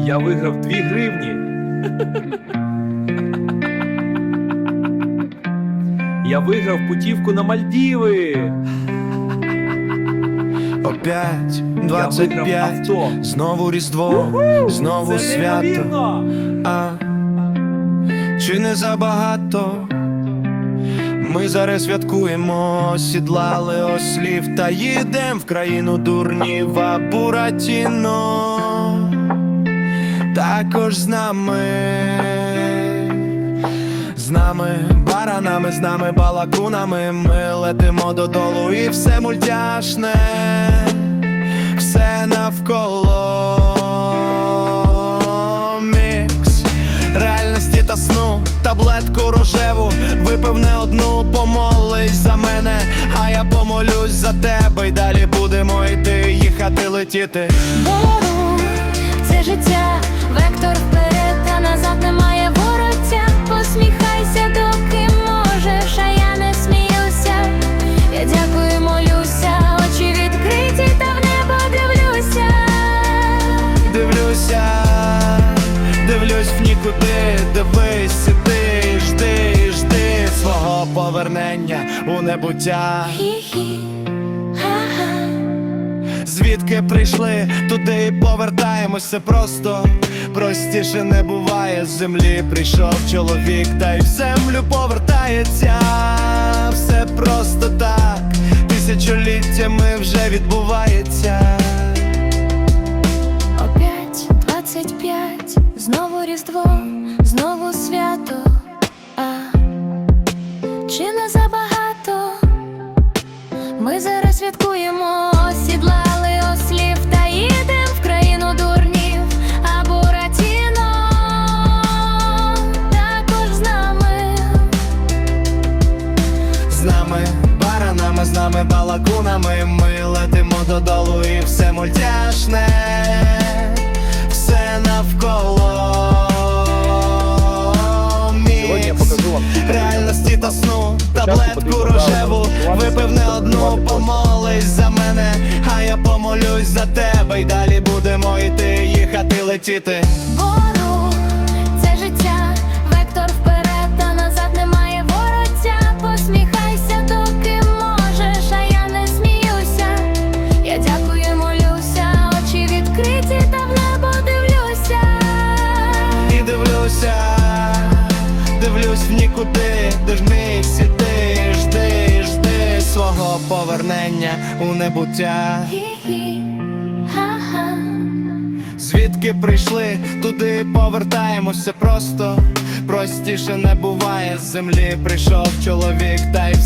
Я виграв 2 гривні. Я виграв путівку на Мальдіви. Опять Я виграв 25 авто. Знову Різдво, знову свято. А чи не забагато? Ми зараз святкуємо, сідлали ослів та їдем в країну дурнів а Буратіно також з нами, з нами баранами, з нами балакунами. Ми летимо додолу і все мультяшне, все навколо. Мікс реальності та сну, таблетку рожеву, випив не одну, помолись за мене, а я помолюсь за тебе, і далі будемо йти, їхати, летіти. Бору, це життя, вектор вперед, та назад немає вороття. Посміхайся, доки можеш, а я не сміюся. Я дякую, молюся, очі відкриті, та в небо дивлюся. Дивлюся, дивлюсь в нікуди, дивись, сиди, жди, жди свого повернення у небуття. Хі-хі. Звідки прийшли, туди і повертаємося просто простіше не буває. З землі прийшов чоловік, та й в землю повертається. Все просто так, тисячоліттями вже відбувається. Опять двадцять п'ять, знову Різдво, знову свято. А чи не забагато? Ми зараз святкуємо, осідлали нами балакунами. Ми летимо додолу і все мультяшне, все навколо Сьогодні я покажу вам реальності та сну, таблетку рожеву, випив не одну, помолись за мене, а я помолюсь за тебе, і далі будемо йти, їхати, летіти. Нікуди, де ж ми всі ти жди, жди свого повернення у небуття. Звідки прийшли, туди повертаємося просто. Простіше не буває, з землі прийшов чоловік, та й в